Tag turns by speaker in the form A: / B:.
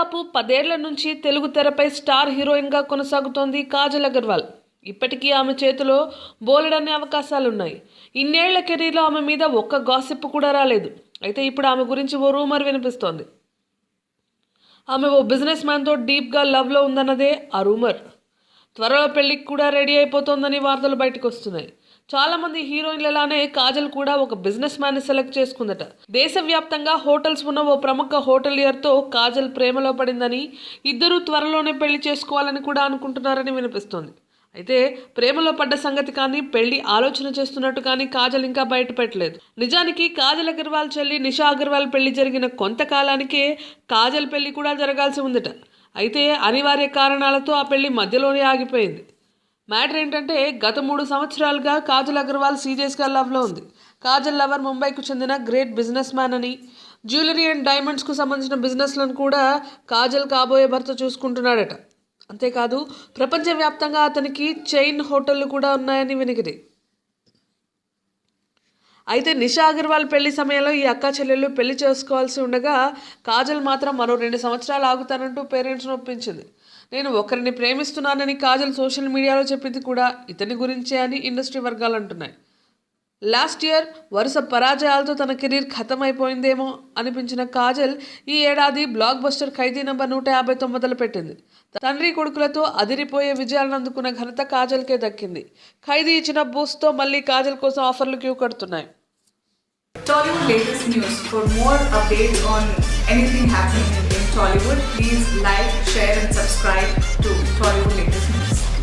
A: దాదాపు పదేళ్ళ నుంచి తెలుగు తెరపై స్టార్ హీరోయిన్గా కొనసాగుతోంది కాజల్ అగర్వాల్. ఇప్పటికీ ఆమె చేతిలో బోలెడనే అవకాశాలున్నాయి. ఇన్నేళ్ళ కెరీర్లో ఆమె మీద ఒక్క గాసిప్ కూడా రాలేదు. అయితే ఇప్పుడు ఆమె గురించి ఓ రూమర్ వినిపిస్తోంది. ఆమె ఓ బిజినెస్ మ్యాన్తో డీప్గా లవ్లో ఉందన్నదే ఆ రూమర్. త్వరలో పెళ్ళికి కూడా రెడీ అయిపోతోందని వార్తలు బయటకు వస్తున్నాయి. చాలా మంది హీరోయిన్లలానే కాజల్ కూడా ఒక బిజినెస్ మ్యాన్ సెలెక్ట్ చేసుకుందట. దేశవ్యాప్తంగా హోటల్స్ ఉన్న ఓ ప్రముఖ హోటలియర్తో కాజల్ ప్రేమలో పడిందని ఇద్దరూ త్వరలోనే పెళ్ళి చేసుకోవాలని కూడా అనుకుంటున్నారని వినిపిస్తోంది. అయితే ప్రేమలో పడ్డ సంగతి కానీ పెళ్ళి ఆలోచన చేస్తున్నట్టు కానీ కాజల్ ఇంకా బయట పెట్టలేదు నిజానికి కాజల్ అగర్వాల్ చెల్లి నిషా అగర్వాల్ పెళ్ళి జరిగిన కొంతకాలానికే కాజల్ పెళ్ళి కూడా జరగాల్సి ఉందట. అయితే అనివార్య కారణాలతో ఆ పెళ్ళి మధ్యలోనే ఆగిపోయింది. మ్యాటర్ ఏంటంటే గత మూడు సంవత్సరాలుగా కాజల్ అగర్వాల్ సీరియస్గా లవ్లో ఉంది. కాజల్ లవర్ ముంబైకు చెందిన గ్రేట్ బిజినెస్ మ్యాన్ అని. జ్యువెలరీ అండ్ డైమండ్స్కు సంబంధించిన బిజినెస్లను కూడా కాజల్ కాబోయే భర్త చూసుకుంటున్నాడట. అంతేకాదు ప్రపంచవ్యాప్తంగా అతనికి చైన్ హోటళ్ళు కూడా ఉన్నాయని వినికిడి. అయితే నిషా అగర్వాల్ పెళ్ళి సమయంలో ఈ అక్క చెల్లెళ్ళు పెళ్ళి చేసుకోవాల్సి ఉండగా కాజల్ మాత్రం మరో రెండు సంవత్సరాలు ఆగుతానంటూ పేరెంట్స్ను ఒప్పించింది. నేను ఒకరిని ప్రేమిస్తున్నానని కాజల్ సోషల్ మీడియాలో చెప్పింది కూడా ఇతని గురించే అని ఇండస్ట్రీ వర్గాలు అంటున్నాయి. లాస్ట్ ఇయర్ వరుస పరాజయాలతో తన కెరీర్ ఖతం అయిపోయిందేమో అనిపించిన కాజల్ ఈ ఏడాది బ్లాక్ బస్టర్ ఖైదీ నంబర్ నూట యాభై తొమ్మిదిలో పెట్టింది. తండ్రి కొడుకులతో అదిరిపోయే విజయాలను అందుకున్న ఘనత కాజల్కే దక్కింది. ఖైదీ ఇచ్చిన బూస్తో మళ్ళీ కాజల్ కోసం ఆఫర్లు క్యూ కడుతున్నాయి.
B: Tollywood latest news. For more updates on anything happening in Tollywood, please like, share, and subscribe to Tollywood latest.